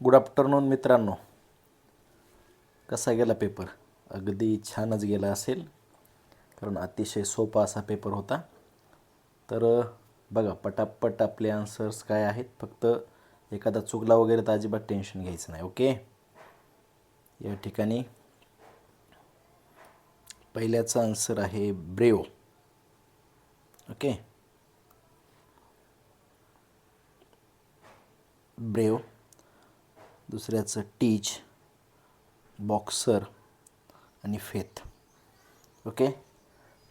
Good afternoon मित्रांनो. कसा गेला पेपर अगदी छानच गेला असेल. कारण अतिशय सोपा असा पेपर होता. तर बघा पटापट आपले आन्सर्स काय आहेत. फक्त एखादा चुकला वगैरे तर अजिबात टेन्शन घ्यायचं नाही ओके या ठिकाणी पहिल्याचा आन्सर आहे ब्रेव. Okay brave. दुसऱ्याचं टीच बॉक्सर आणि फेथ ओके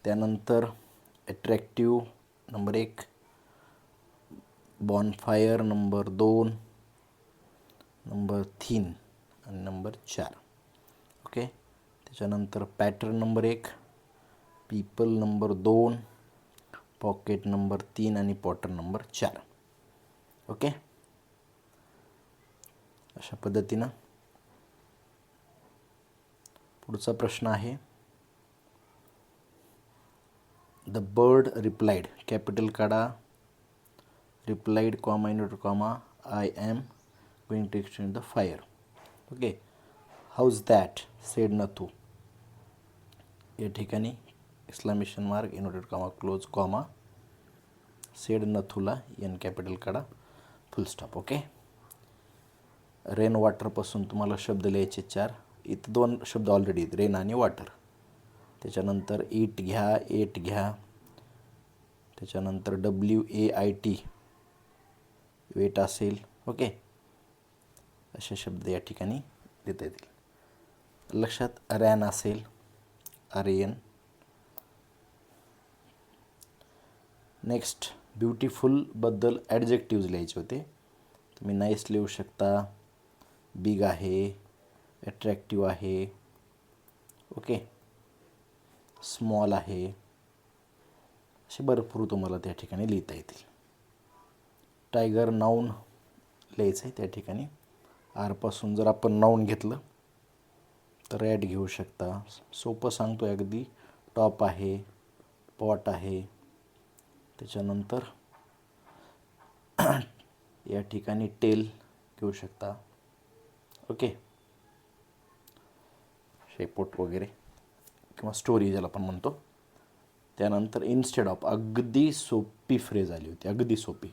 त्यानंतर ॲट्रॅक्टिव नंबर एक बॉनफायर नंबर दोन नंबर तीन आणि नंबर चार. ओके त्याच्यानंतर पॅटर्न नंबर एक पीपल नंबर दोन पॉकेट नंबर तीन आणि पॉटर नंबर चार. ओके अशा पद्धतीनं. पुढचा प्रश्न आहे. द बर्ड रिप्लाईड कॅपिटल काढा. Replied comma inverted comma I am going to extend the fire okay how's that said Nathu या ठिकाणी exclamation mark inverted comma close comma said नथूला N capital काढा. फुल स्टॉप ओके रेन वॉटरपासून तुम्हाला शब्द लिहायचे चार. इथं दोन शब्द ऑलरेडी आहेत रेन आणि वॉटर त्याच्यानंतर ईट घ्या एट घ्या. त्याच्यानंतर W A I T wait असेल ओके असे शब्द या ठिकाणी देता येतील. लक्षात रॅन असेल आर एन नेक्स्ट ब्युटिफुलबद्दल ॲडजेक्टिव्ज लिहायचे होते. तुम्ही नाईस लिहू शकता. बिग आहे ॲट्रॅक्टिव आहे ओके स्मॉल आहे. असे भरपूर तुम्हाला त्या ठिकाणी लिहिता येतील. टायगर नाऊन लिहायचं आहे त्या ठिकाणी. आरपासून जर आपण नाऊन घेतलं तर ॲड घेऊ शकता. सोपं सांगतो अगदी. टॉप आहे पॉट आहे. त्याच्यानंतर या ठिकाणी टेल घेऊ शकता. ओके. शेपोट वगैरे किंवा स्टोरी ज्याला आपण म्हणतो. त्यानंतर इन्स्टेड ऑफ अगदी सोपी फ्रेज आली होती. अगदी सोपी.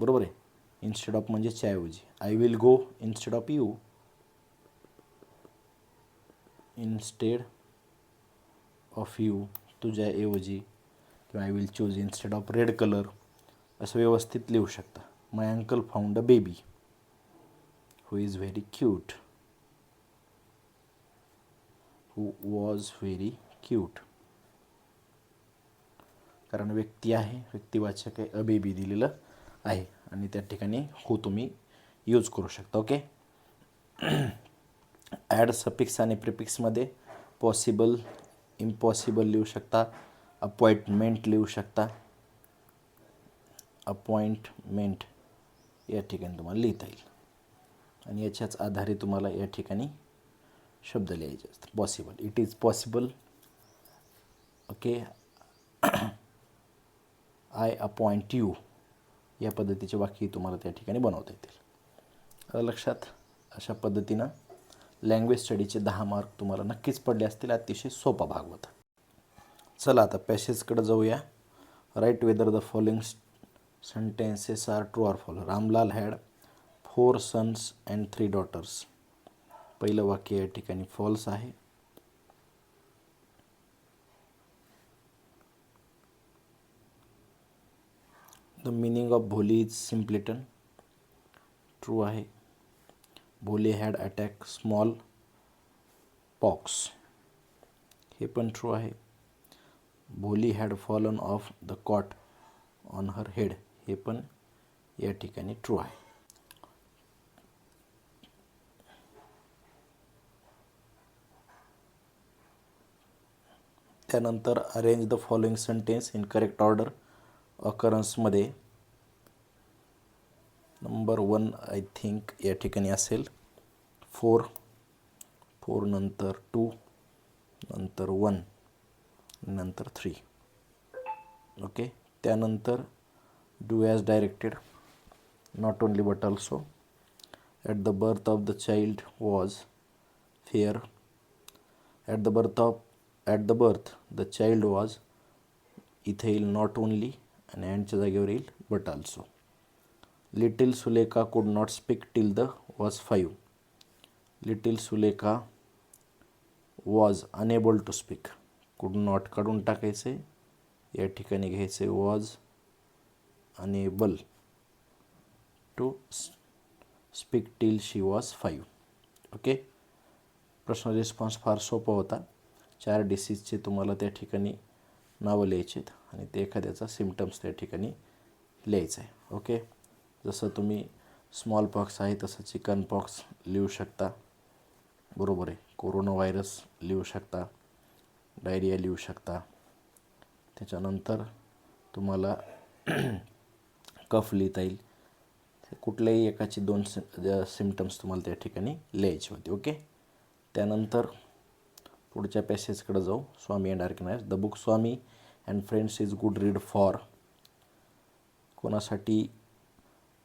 बरोबर आहे? इन्स्टेड ऑफ म्हणजे च्याऐवजी I will go instead of you instead of you तुझ्याऐवजी. किंवा I will choose instead of red colour असं व्यवस्थित लिहू शकता. My uncle found a baby who is very cute who was very cute कारण व्यक्ती आहे व्यक्तिवाचक आहे अ बेबी दिलेलं आहे. आणि त्या ठिकाणी हो तुम्ही यूज करू शकता ओके ॲड सपिक्स आणि प्रिपिक्समध्ये पॉसिबल इम्पॉसिबल लिहू शकता. अपॉइंटमेंट लिहू शकता. अपॉइंटमेंट या ठिकाणी तुम्हाला लिहिता येईल. आणि याच्याच आधारे तुम्हाला या ठिकाणी शब्द लिहायचे असतात. Possible it is possible okay I appoint you या पद्धतीचे वाक्य तुम्हाला त्या ठिकाणी बनवता येतील. लक्षात अशा पद्धतीनं लँग्वेज स्टडीचे दहा मार्क तुम्हाला नक्कीच पडले असतील. अतिशय सोपा भाग होता. चला आता पॅसेजकडे जाऊया. Write whether the following sentences are true or false Ramlal had four sons and three daughters. पहिलं वाक्य या ठिकाणी फॉल्स आहे. The meaning of Bholi is simpleton true आहे. Bhole had attack smallpox हे पण ट्रू आहे. Bholi had fallen off the cot on her head हे पण या ठिकाणी ट्रू आहे. त्यानंतर arrange the following sentence in correct order अकरन्समध्ये number one I think या ठिकाणी असेल. फोर फोर नंतर टू नंतर वन नंतर थ्री ओके त्यानंतर do as directed not only but also at the birth of the child was fair at the birth of at the birth the child was इथे येईल not only आणि अँडच्या जागेवर येईल but also little Sulekha could not speak till the was five little Sulekha was unable to speak could not काढून टाकायचे. या ठिकाणी घ्यायचे. Was unable to speak till she was five okay प्रश्न रिस्पॉन्स फार सोपा होता. चार डिसीजचे तुम्हाला त्या ठिकाणी नावं लिहायचे आहेत आणि ते एखाद्याचा सिमटम्स त्या ठिकाणी लिहायचं आहे. ओके जसं तुम्ही स्मॉल पॉक्स आहे तसं चिकन पॉक्स लिहू शकता. बरोबर आहे. कोरोना व्हायरस लिहू शकता. डायरिया लिहू शकता. त्याच्यानंतर तुम्हाला कफ लिहिता येईल. कुठल्याही एकाची दोन सि सिमटम्स तुम्हाला त्या ठिकाणी लिहायचे होते. ओके त्यानंतर पुढच्या पॅसेजकडे जाऊ. Swami and organise the book Swami and friends is good read for कोणासाठी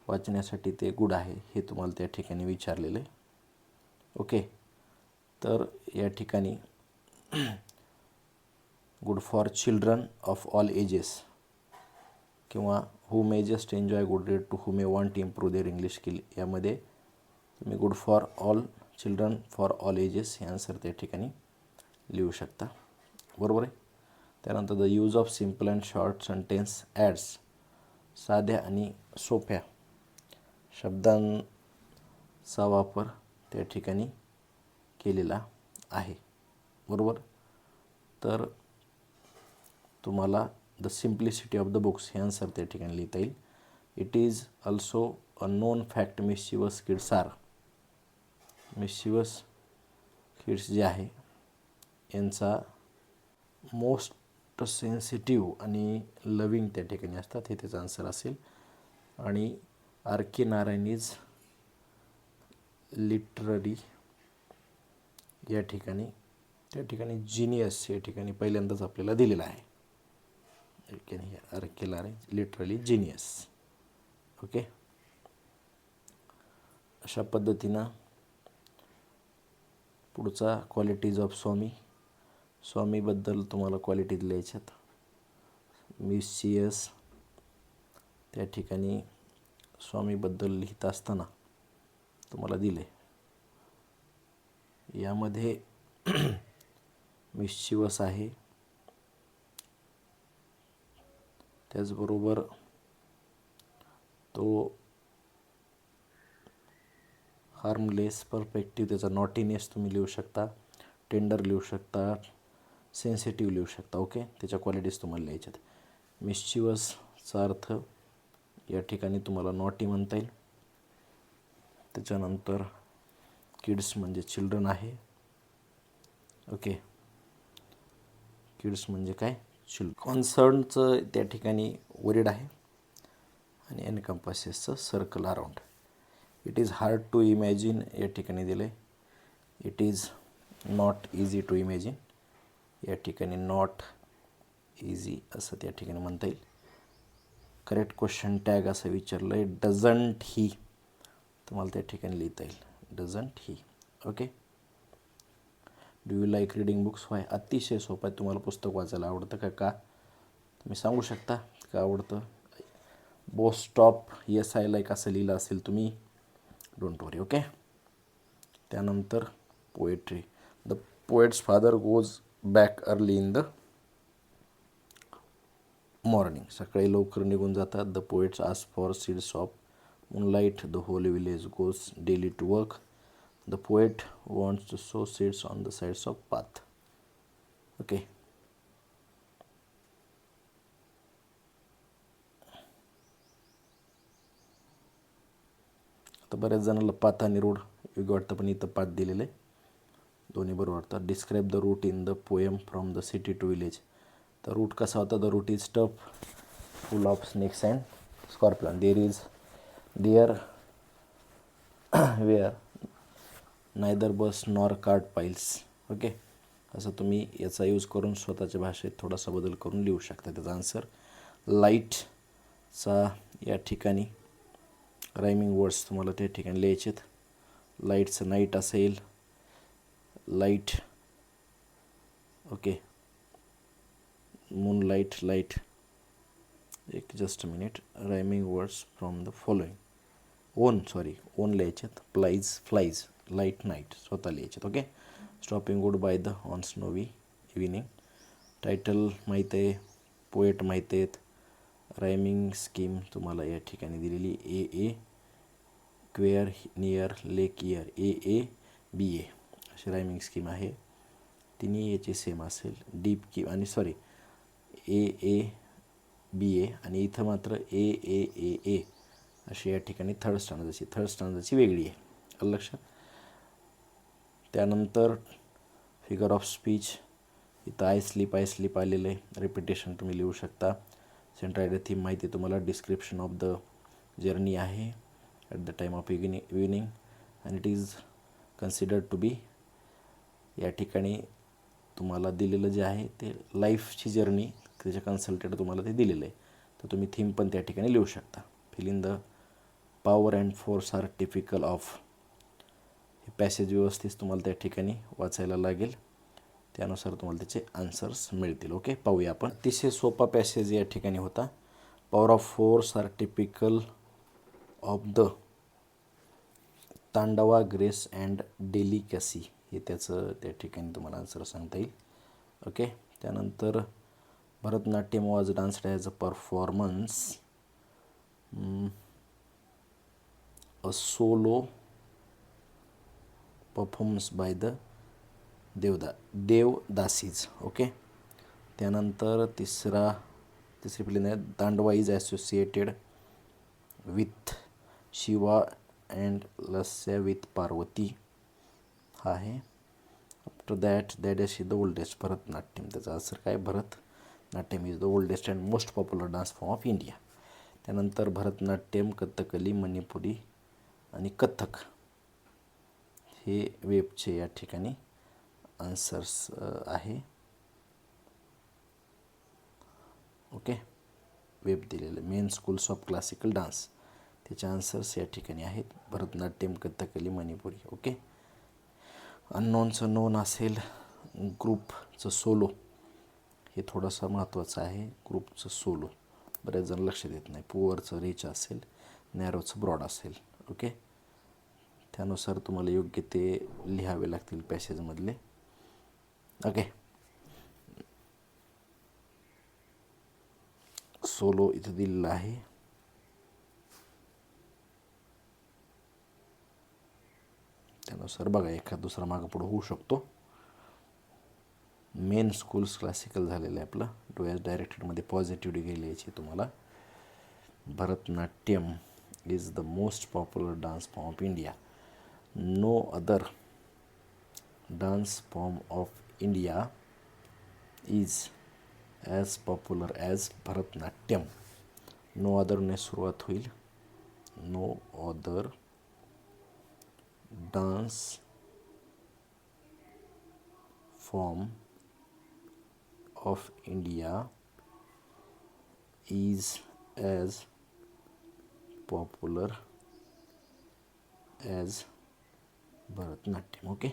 वाचण्यासाठी ते गुड आहे हे तुम्हाला त्या ठिकाणी विचारलेलं आहे. ओके तर या ठिकाणी good for children of all ages किंवा who may just enjoy good read to who may want improve their English skill यामध्ये तुम्ही good for all children for all ages हे आन्सर त्या ठिकाणी लिहू शकता. बरोबर आहे? त्यानंतर the use of simple and short sentence adds साध्या आणि सोप्या शब्दांचा वापर त्या ठिकाणी केलेला आहे. बरोबर? तर तुम्हाला the simplicity of the books हे आन्सर त्या ठिकाणी लिहिता येईल. It is also a known fact mischievous kids are mischievous kids जे आहे यांचा मोस्ट सेन्सिटिव्ह आणि लविंग त्या ठिकाणी असतात हे त्याचं आन्सर असेल. आणि R K Narayan is literary या ठिकाणी त्या ठिकाणी जिनियस या ठिकाणी पहिल्यांदाच आपल्याला दिलेला आहे. R K Narayan literally genius okay अशा पद्धतीनं पुढचा क्वालिटीज ऑफ स्वामी स्वामीबद्दल तुम्हाला क्वालिटी लिहायच्यात म्युसियस त्या ठिकाणी स्वामीबद्दल लिहित असताना तुम्हाला दिले यामध्ये मिशिवस आहे. त्याचबरोबर तो हार्मलेस परफेक्टिव्ह त्याचा नॉटीनेस तुम्ही लिहू शकता. टेंडर लिहू शकता. सेन्सिटिव्ह लिहू शकता ओके त्याच्या क्वालिटीज तुम्हाला लिहायच्यात. मिश्चिवसचा अर्थ या ठिकाणी तुम्हाला नॉटी म्हणता येईल. त्याच्यानंतर किड्स म्हणजे चिल्ड्रन आहे. ओके किड्स म्हणजे काय? चिल्ड कॉन्सर्नचं त्या ठिकाणी वरीड आहे. आणि एनकम्पसेसचं circle around it is hard to imagine या ठिकाणी दिलं आहे it is not easy to imagine या ठिकाणी नॉट इझी असं त्या ठिकाणी म्हणता येईल. करेक्ट क्वेश्चन टॅग असं विचारलं आहे डझंट ही तुम्हाला त्या ठिकाणी लिहिता येईल. Doesn't he okay do you like reading books why अतिशय सोपं आहे. तुम्हाला पुस्तक वाचायला आवडतं का? का? तुम्ही सांगू शकता? का आवडतं? बो स्टॉप येस आय लाईक असं लिहिलं असेल तुम्ही डोंट वरी ओके त्यानंतर poetry the poet's father goes back early in the morning सकाळी लवकर निघून जातात. The poets ask for seeds of moonlight the whole village goes daily to work the poet wants to sow seeds on the sides of path okay आता बऱ्याच जणांना path आणि road योग्य वाटतं पण इथं पाथ दिलेलं आहे. दोन्ही बरोबर. तर describe the route in the poem from the city to village the route कसा होता? The route is tough full of snakes and scorpion there is there where neither bus nor card piles okay असं तुम्ही याचा use करून स्वतःच्या भाषेत थोडासा बदल करून लिहू शकता. त्याचा आन्सर लाईटचा या ठिकाणी रायमिंग वर्ड्स तुम्हाला त्या ठिकाणी लिहायचे आहेत लाईटचं नाईट असेल light okay moon light light एक just minute rhyming words from the following own sorry own लिहायच्यात plies flies light night स्वतः लिहायच्यात okay stopping good by the on snowy evening title माहीत आहे. पोएट माहीत आहेत. रायमिंग स्कीम तुम्हाला या ठिकाणी दिलेली ए ए क्वेअर near lake year A A B ए अशी रायमिंग स्कीम आहे. तिन्ही याची सेम असेल. डीप की आणि सॉरी ए ए बी ए आणि इथं मात्र ए ए ए ए अशी या ठिकाणी थर्ड स्टँडर्डची थर्ड स्टँडर्डची वेगळी आहे. आलं लक्षात? त्यानंतर फिगर ऑफ स्पीच इथं आय स्लीप आय स्लीप आलेलं आहे. रिपिटेशन तुम्ही लिहू शकता. सेंट्रायड थीम माहिती तुम्हाला. डिस्क्रिप्शन ऑफ द जर्नी आहे. At the time of evening evening and it is considered to be या ठिकाणी तुम्हाला दिलेलं जे आहे ते लाईफची जर्नी त्याच्या कन्सल्टेड तुम्हाला ते दिलेलं आहे. तर तुम्ही थीम पण त्या ठिकाणी लिहू शकता. Fill in the power and force are typical of हे पॅसेज व्यवस्थित तुम्हाला त्या ठिकाणी वाचायला लागेल. त्यानुसार तुम्हाला त्याचे आन्सर्स मिळतील. ओके पाहूया आपण. अतिशय सोपा पॅसेज या ठिकाणी होता. Power of force are typical of the tandava grace and delicacy हे त्याचं त्या ठिकाणी तुम्हाला आन्सर सांगता येईल. ओके त्यानंतर Bharatanatyam was danced as a performance a solo performance by the Devda devadasis okay त्यानंतर तिसरा तिसरी फिल्म आहे tandava is associated with Shiva and lasya with Parvati. हा आहे after that that is the oldest Bharatanatyam त्याचा असर काय Bharatanatyam is the oldest and most popular dance form of India त्यानंतर भरतनाट्यम कथकली मणिपुरी आणि कथक हे वेबचे या ठिकाणी आन्सर्स आहे. ओके वेब दिलेलं. Main schools of classical dance त्याचे आन्सर्स या ठिकाणी आहेत. भरतनाट्यम कथकली मणिपुरी. ओके अननोनचं नोन असेल ग्रुपचं सोलो हे थोडंसं महत्त्वाचं आहे ग्रुपचं सोलो बऱ्याच जण लक्ष देत नाही. पुअरचं रिच असेल नॅरोचं ब्रॉड असेल. ओके त्यानुसार तुम्हाला योग्य ते लिहावे लागतील पॅसेजमधले ओके सोलो इथं दिलेला आहे. त्यानुसार बघा एखाद दुसरा मागं पुढं होऊ शकतो. मेन स्कूल्स क्लासिकल झालेलं आहे आपलं. डोळ्यास डायरेक्टेडमध्ये पॉझिटिव्ह डिग्री लिहायची तुम्हाला. Bharatanatyam is the most popular dance form of India no other dance form of India is as popular as Bharatanatyam. No अदरने सुरुवात होईल. No other dance form of India is as popular as Bharatanatyam okay?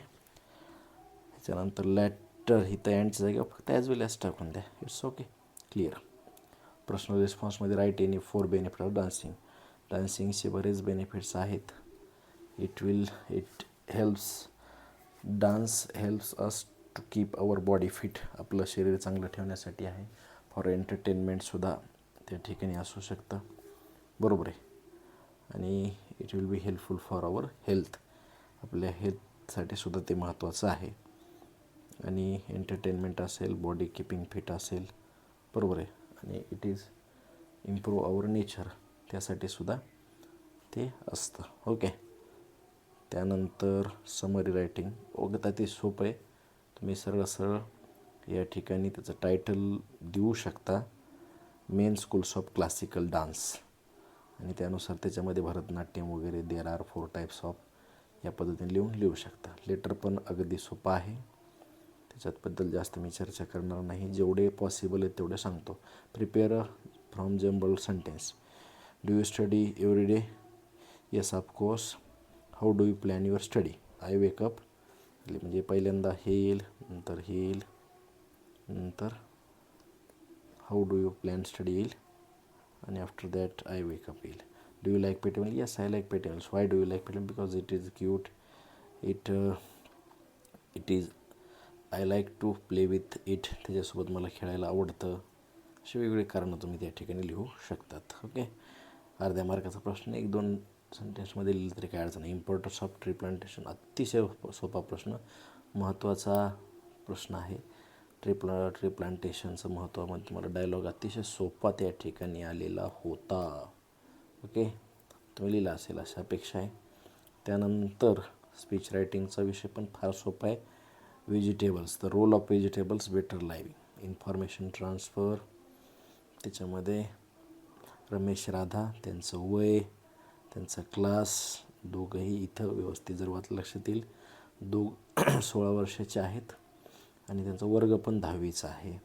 त्याच्यानंतर later ही तर जागा फक्त as well as टाकून द्या. It's okay clear personal रिस्पॉन्समध्ये right any four benefit of dancing डान्सिंगचे बरेच बेनिफिट्स आहेत. It will it helps dance helps us to keep our body fit आपलं शरीर चांगलं ठेवण्यासाठी आहे. फॉर एंटरटेनमेंटसुद्धा त्या ठिकाणी असू शकतं. बरोबर आहे. आणि it will be helpful for our health आपल्या हेल्थसाठी सुद्धा ते महत्त्वाचं आहे. आणि एंटरटेनमेंट असेल बॉडी किपिंग फिट असेल बरोबर आहे. आणि it is improve our nature त्यासाठी सुद्धा ते असतं. ओके त्यानंतर समरी रायटिंग वगैरे ते सोपं आहे. तुम्ही सरळ सरळ या ठिकाणी त्याचं टायटल देऊ शकता. Main schools of classical dance आणि त्यानुसार त्याच्यामध्ये भरतनाट्यम वगैरे there are four types of या पद्धतीने लिहून लिहू शकता. लेटर पण अगदी सोपं आहे. त्याच्यातबद्दल जास्त मी चर्चा करणार नाही. जेवढे पॉसिबल आहेत तेवढे सांगतो. Prepare from jumble sentence do you study every day yes of course how do you plan your study I wake up म्हणजे पहिल्यांदा हे येईल नंतर हे येईल नंतर how do you plan study येईल आणि after that I wake up येईल. Do you like pettable yes I like pettables why do you like pettable because it is cute it it is I like to play with it त्याच्यासोबत मला खेळायला आवडतं. अशी वेगवेगळी कारणं तुम्ही त्या ठिकाणी लिहू शकतात. ओके अर्ध्या मार्काचा प्रश्न एक दोन सेंटेन्समध्ये लिहिलं तरी काय अडचण नाही. इम्पॉर्टन्स ऑफ ट्री प्लांटेशन अतिशय सोपा प्रश्न महत्त्वाचा प्रश्न आहे. ट्री प्ला ट्री प्लांटेशनचं महत्त्वामध्ये तुम्हाला डायलॉग अतिशय सोपा त्या ठिकाणी आलेला होता. ओके तुम्ही लिहिला असेल अशा अपेक्षा आहे. त्यानंतर स्पीच रायटिंगचा विषय पण फार सोपा आहे. Vegetables the role of vegetables better live information transfer त्याच्यामध्ये रमेश राधा त्यांचं वय. त्यांचा क्लास दोघंही इथं व्यवस्थित जर वाच लक्षात येईल. दोघ सोळा वर्षाचे आहेत आणि त्यांचा वर्ग पण दहावीचा आहे.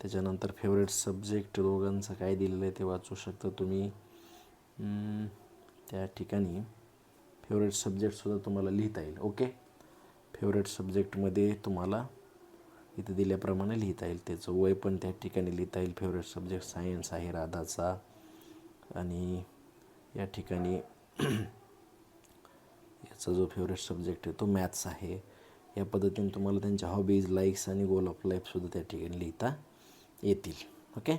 त्याच्यानंतर फेवरेट सब्जेक्ट दोघांचं काय दिलेलं आहे ते वाचू शकता तुम्ही. त्या ठिकाणी फेवरेट सब्जेक्टसुद्धा तुम्हाला लिहिता येईल ओके? फेवरेट सब्जेक्टमध्ये तुम्हाला इथं दिल्याप्रमाणे लिहिता येईल. त्याचं वय पण त्या ठिकाणी लिहिता येईल. फेवरेट सब्जेक्ट सायन्स आहे राधाचा. आणि या ठिकाणी याचा जो फेवरेट सब्जेक्ट आहे तो मॅथ्स आहे. या पद्धतीने तुम्हाला त्यांच्या हॉबीज लाईक्स आणि गोल ऑफ लाईफसुद्धा त्या ठिकाणी लिहिता येतील. ओके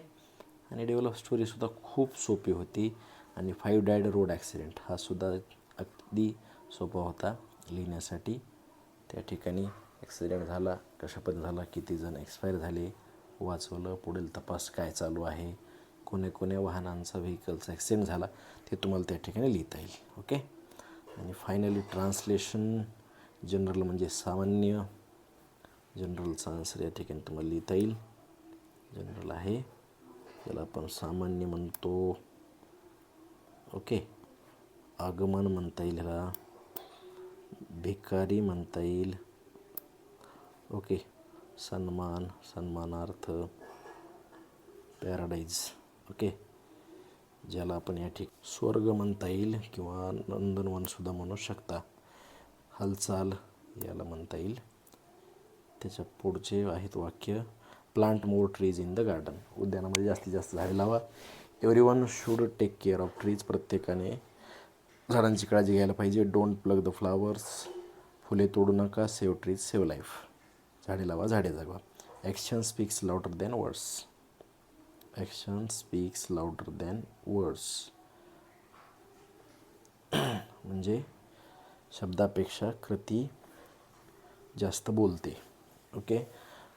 आणि डेव्हलप स्टोरीसुद्धा खूप सोपी होती. आणि फाईव्ह डायड रोड ॲक्सिडेंट हा सुद्धा अगदी सोपा होता लिहिण्यासाठी. त्या ठिकाणी ॲक्सिडेंट झाला कशा पद्धतीने झाला किती जण एक्सपायर झाले वाचवलं पुढील तपास काय चालू आहे? कोण्या कोण्या वाहनांचा व्हेकलचा ॲक्सिडेंट झाला ते तुम्हाला त्या ठिकाणी लिहिता येईल ओके? आणि फायनली ट्रान्सलेशन जनरल म्हणजे सामान्य जनरलचा आन्सर या ठिकाणी तुम्हाला लिहिता येईल. जनरल आहे त्याला आपण सामान्य म्हणतो ओके? आगमन म्हणता येईल ह्याला भिकारी म्हणता येईल ओके? सन्मान सन्मानार्थ पॅराडाईज ओके. ज्याला आपण या ठिक स्वर्ग म्हणता येईल किंवा नंदनवनसुद्धा म्हणू शकता. हालचाल याला म्हणता येईल. त्याच्या पुढचे आहेत वाक्य plant more trees in the garden उद्यानामध्ये जास्तीत जास्त झाडे लावा. Every one should take care of trees प्रत्येकाने झाडांची काळजी घ्यायला पाहिजे. डोंट प्लग द फ्लावर्स फुले तोडू नका. सेव्ह ट्रीज सेव्ह लाईफ झाडे लावा झाडे जगवा. Action speaks louder than words action speaks louder than words म्हणजे शब्दापेक्षा कृती जास्त बोलते. ओके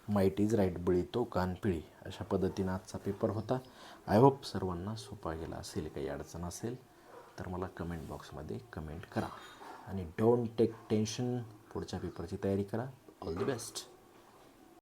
माईट इज राईट बळी तो कानपिळी अशा पद्धतीनं आजचा पेपर होता. आय होप सर्वांना सोपा गेला असेल काही अडचण असेल तर मला कमेंट बॉक्समध्ये कमेंट करा. आणि डोंट टेक टेन्शन पुढच्या पेपरची तयारी करा. All the best